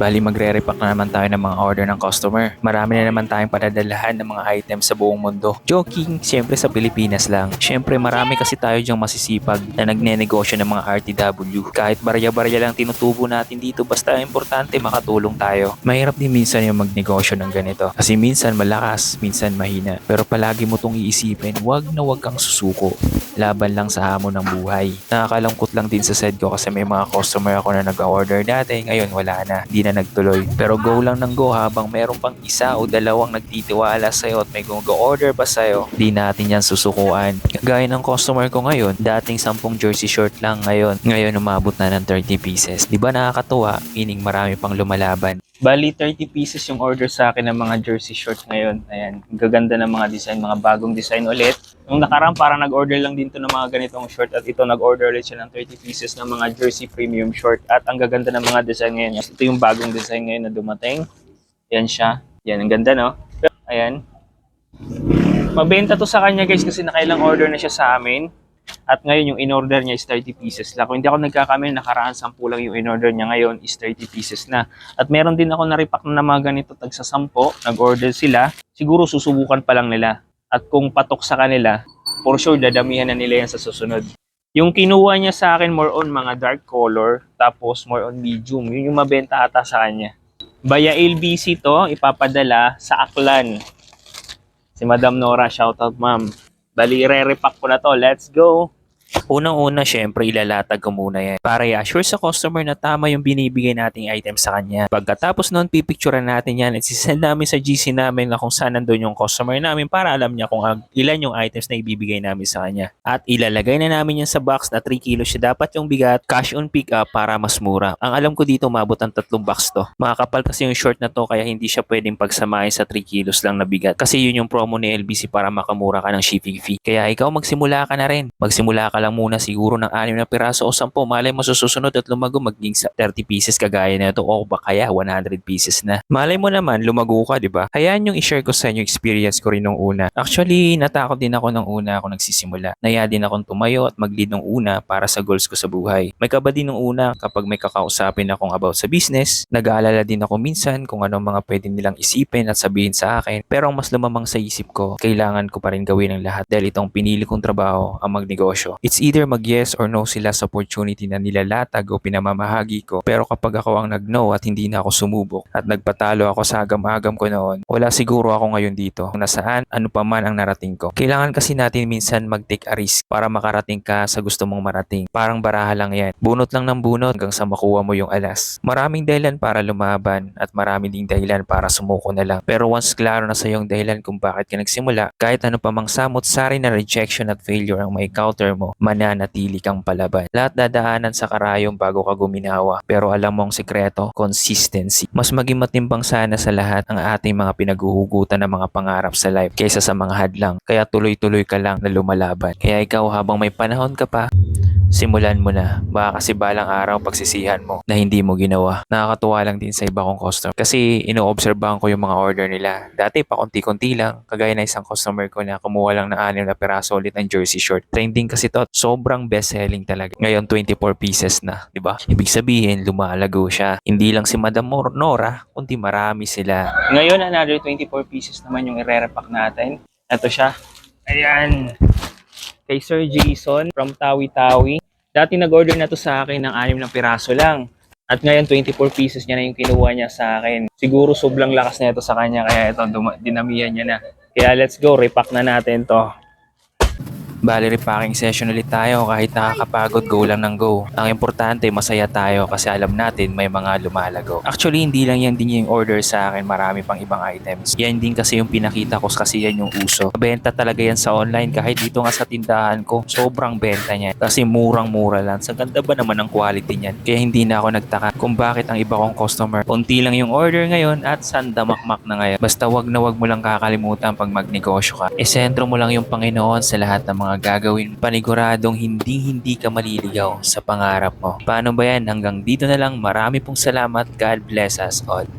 Bali magre-repack na naman tayo ng mga order ng customer. Marami na naman tayong padadalahan ng mga items sa buong mundo. Joking, siyempre sa Pilipinas lang. Siyempre marami kasi tayo dyang masisipag na nagnenegosyo ng mga RTW. Kahit barya-barya lang tinutubo natin dito basta importante makatulong tayo. Mahirap din minsan yung magnegosyo ng ganito. Kasi minsan malakas, minsan mahina. Pero palagi mo tong iisipin, wag na wag kang susuko. Laban lang sa hamon ng buhay. Nakakalungkot lang din sa side ko kasi may mga customer ako na nag-order dati. Ngayon wala na. Di na nagtuloy. Pero go lang ng go habang meron pang isa o dalawang nagtitiwala sa'yo at may go-order pa sa'yo. Di natin yan susukuan. Gaya ng customer ko ngayon, dating 10 jersey short lang ngayon. Ngayon umabot na ng 30 pieces. Di ba nakakatuwa? Meaning marami pang lumalaban. Bali, 30 pieces yung order sa akin ng mga jersey shorts ngayon. Ayan, gaganda ng mga design, mga bagong design ulit. Yung nakaraan, parang nag-order lang din to ng mga ganitong short at ito nag-order ulit siya ng 30 pieces ng mga jersey premium short. At ang gaganda ng mga design ngayon. Ito yung bagong design ngayon na dumating. Yan siya. Yan, ang ganda, no? Ayan. Mabenta to sa kanya guys kasi nakailang order na siya sa amin. At ngayon yung in-order niya is 30 pieces lang. Kung hindi ako nagkakamali, nakaraan 10 lang yung in-order niya ngayon is 30 pieces na. At meron din ako na-repack na mga ganito tag sa 10. Nag-order sila. Siguro susubukan pa lang nila. At kung patok sa kanila, for sure dadamihan na nila yan sa susunod. Yung kinuha niya sa akin more on mga dark color, tapos more on medium. Yun yung mabenta ata sa kanya. Via LBC to, ipapadala sa Aklan. Si Madam Nora, shoutout ma'am. Bali, re-repack ko na to. Let's go! Unang-una, syempre, ilalatag ko muna yan para i-assure sa customer na tama yung binibigay nating item sa kanya. Pagkatapos nun, pipicturean natin yan at sisend namin sa GC namin na kung saan nandun yung customer namin para alam niya kung ilan yung items na ibibigay namin sa kanya. At ilalagay na namin yan sa box na 3 kilos siya dapat yung bigat, cash on pick up para mas mura. Ang alam ko dito, mabot ang tatlong box to. Makakapal kasi yung short na to kaya hindi siya pwedeng pagsamahin sa 3 kilos lang na bigat. Kasi yun yung promo ni LBC para makamura ka ng shipping fee. Kaya ikaw magsimula ka na rin. Magsimula ka lang muna siguro ng 6 na piraso o 10. Malay mo susunod at lumago maging sa 30 pieces kagaya na ito o ba kaya 100 pieces na. Malay mo naman lumago ka, di ba? Hayaan yung i-share ko sa inyo experience ko rin nung una. Actually, natakot din ako nung una ako nagsisimula. Naya din akong tumayo at mag-lead nung una para sa goals ko sa buhay. May kaba din nung una kapag may kakausapin akong about sa business. Nag-aalala din ako minsan kung ano mga pwede nilang isipin at sabihin sa akin. Pero ang mas lumamang sa isip ko, kailangan ko pa rin gawin ang lahat dahil itong pinili kong trabaho ang magnegosyo. It's either mag-yes or no sila sa opportunity na nilalatag o pinamamahagi ko. Pero kapag ako ang nag-no at hindi na ako sumubok at nagpatalo ako sa agam-agam ko noon, wala siguro ako ngayon dito. Nasaan, ano pa man ang narating ko. Kailangan kasi natin minsan mag-take a risk para makarating ka sa gusto mong marating. Parang baraha lang yan. Bunot lang ng bunot hanggang sa makuha mo yung alas. Maraming dahilan para lumaban at marami ding dahilan para sumuko na lang. Pero once klaro na sa yung dahilan kung bakit ka nagsimula, kahit ano pa mang samot sari na rejection at failure ang may counter mo, mananatili kang palaban. Lahat dadaanan sa karayong bago ka guminawa. Pero alam mo ang sikreto, consistency. Mas maging matimbang sana sa lahat ang ating mga pinaguhugutan ng mga pangarap sa life kaysa sa mga hadlang. Kaya tuloy-tuloy ka lang na lumalaban. Kaya ikaw habang may panahon ka pa, simulan mo na. Baka kasi balang araw pagsisihan mo na hindi mo ginawa. Nakakatuwa lang din sa iba kong customer. Kasi inoobserbahan ko yung mga order nila. Dati pa konti-konti lang. Kagaya na isang customer ko na kumuha lang ng 6 na peraso ulit ng jersey short. Trending kasi to. Sobrang best selling talaga. Ngayon 24 pieces na. ba? Ibig sabihin lumalago siya. Hindi lang si Madam Mor- Nora, kundi marami sila. Ngayon another 24 pieces naman yung i-repack natin. Ito siya. Ayan kay Sir Jason from Tawi-Tawi. Dati nag-order na to sa akin ng 6 na piraso lang. At ngayon, 24 pieces niya na yung kinuha niya sa akin. Siguro sobrang lakas na ito sa kanya, kaya ito, dinamihan niya na. Kaya let's go, repack na natin to. Bali, repacking session ulit tayo kahit nakakapagod, go lang ng go. Ang importante, masaya tayo kasi alam natin may mga lumalago. Actually, hindi lang yan din yung order sa akin, marami pang ibang items. Yan din kasi yung pinakita ko kasi yan yung uso. Benta talaga yan sa online kahit dito nga sa tindahan ko, sobrang benta niya. Kasi murang-mura lang. Sa ganda ba naman ang quality niyan? Kaya hindi na ako nagtaka kung bakit ang iba kong customer, unti lang yung order ngayon at sandamakmak na ngayon. Basta wag na wag mo lang kakalimutan pag magnegosyo ka. Isentro mo lang yung Panginoon sa lahat ng mga gagawin. Paniguradong hindi-hindi ka maliligaw sa pangarap mo. Paano ba yan? Hanggang dito na lang. Marami pong salamat. God bless us all.